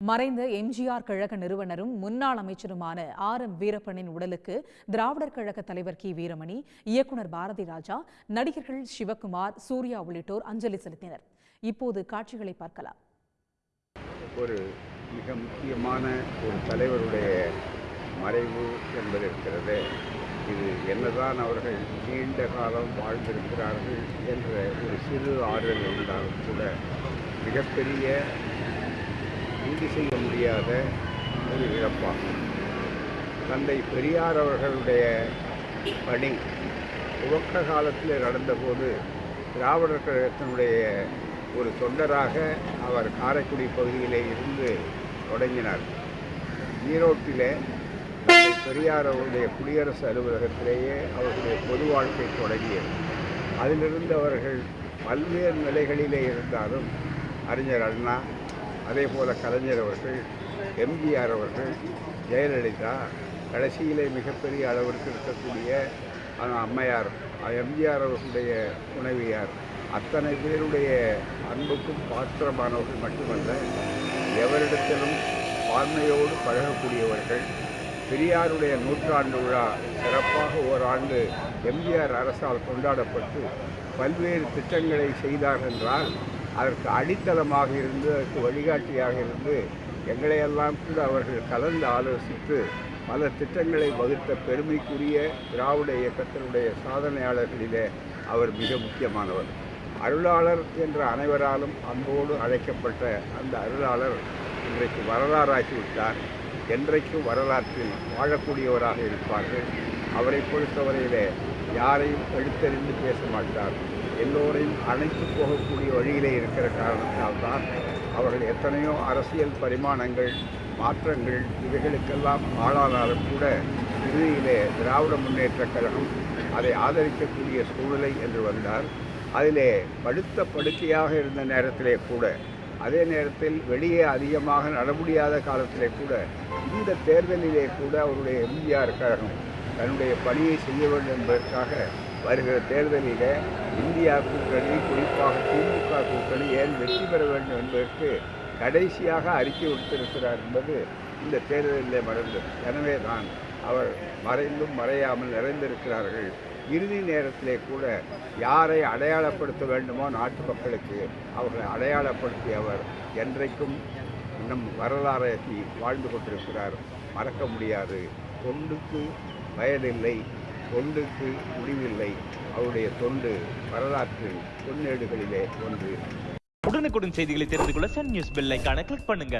மறைந்த எம்ஜிஆர் கழக நிறுவனரும் முன்னாள் அமைச்சருமான ஆர் எம் வீரப்பனின் உடலுக்கு திராவிடர் கழக தலைவர் கி. வீரமணி இயக்குனர் பாரதி ராஜா நடிகர்கள் சிவகுமார் சூர்யா உள்ளிட்டோர் அஞ்சலி செலுத்தினர். இப்போது காட்சிகளை பார்க்கலாம். ஒரு மிக முக்கியமான ஒரு தலைவருடைய மறைவு என்பது இருக்கிறது இது என்னதான் அவர்கள் நீண்ட காலம் வாழ்ந்திருக்கிறார்கள் என்ற ஒரு சிறு ஆறுதல் இருந்தாலும் கூட மிகப்பெரிய ஈடு செய்ய முடியாத ஒரு இழப்பாகும் தந்தை பெரியார் அவர்களுடைய பணி துவக்க காலத்தில் நடந்தபோது திராவிடர் கழகத்தினுடைய ஒரு தொண்டராக அவர் காரைக்குடி பகுதியிலே இருந்து தொடங்கினார். ஈரோட்டிலே தந்தை பெரியார் அவருடைய குடியரசு அலுவலகத்திலேயே அவருடைய பொது வாழ்க்கை தொடங்கியது. அதிலிருந்து அவர்கள் பல்வேறு நிலைகளிலே இருந்தாலும் அறிஞர் அண்ணா அதே போல் கலைஞர் அவர்கள் எம்ஜிஆர் அவர்கள் ஜெயலலிதா கடைசியிலே மிகப்பெரிய அளவிற்கு இருக்கக்கூடிய அம்மையார் எம்ஜிஆர் அவர்களுடைய துணைவியார். அத்தனை பேருடைய அன்புக்கும் பாத்திரமானவர்கள் மட்டுமல்ல எவரிடத்திலும் பான்மையோடு பழகக்கூடியவர்கள். பெரியாருடைய நூற்றாண்டு விழா சிறப்பாக ஓராண்டு எம்ஜிஆர் அரசால் கொண்டாடப்பட்டு பல்வேறு திட்டங்களை செய்தார் என்றால் அதற்கு அடித்தளமாக இருந்து அதற்கு வழிகாட்டியாக இருந்து எங்களையெல்லாம் கூட அவர்கள் கலந்து ஆலோசித்து பல திட்டங்களை வகுத்த பெருமைக்குரிய திராவிட இயக்கத்தினுடைய சாதனையாளர்களிலே அவர் மிக முக்கியமானவர். அருளாளர் என்ற அனைவராலும் அன்போடு அழைக்கப்பட்ட அந்த அருளாளர் இன்றைக்கு வரலாறாகிவிட்டார். என்றைக்கும் வரலாற்றில் வாழக்கூடியவராக இருப்பார்கள். அவரை பொறுத்தவரையிலே யாரையும் எழுத்தறிந்து பேச மாட்டார். எல்லோரையும் அழைத்து போகக்கூடிய வழியிலே இருக்கிற காரணத்தால்தான் அவர்கள் எத்தனையோ அரசியல் பரிமாணங்கள் மாற்றங்கள் இவைகளுக்கெல்லாம் ஆளானாலும் கூட இறுதியிலே திராவிட முன்னேற்ற கழகம் அதை ஆதரிக்கக்கூடிய சூழ்நிலை என்று வந்தார். அதிலே படுத்த படுக்கையாக இருந்த நேரத்திலே கூட அதே நேரத்தில் வெளியே அதிகமாக நட முடியாத காலத்திலே கூட இந்த தேர்தலிலே கூட அவருடைய எம்ஜிஆர் கழகம் தன்னுடைய பணியை செய்ய வேண்டும் என்பதற்காக வருகிற தேர்தலிலே இந்தியா கூட்டணி குறிப்பாக திமுக கூட்டணி ஏன் வெற்றி பெற வேண்டும் என்பதற்கு கடைசியாக அறிக்கை விடுத்திருக்கிறார் என்பது இந்த தேர்தலிலே மறந்தது எனவே தான் அவர் மறைந்தும் மறையாமல் நிறைந்திருக்கிறார்கள். இறுதி நேரத்திலே கூட யாரை அடையாளப்படுத்த வேண்டுமோ நாட்டு மக்களுக்கு அவர்களை அடையாளப்படுத்தி அவர் என்றைக்கும் நம் வரலாறை வாழ்ந்து கொண்டிருக்கிறார். மறக்க முடியாது. தொண்டுக்கு வயதில்லை தொண்டுக்கு முடிவில்லை. அவருடைய தொண்டு வரலாற்று பொன்னேடுகளிலே ஒன்று. உடனுக்குடன் செய்திகளை தெரிந்து கொள்ள சன் நியூஸ் பெல் கிளிக் பண்ணுங்க.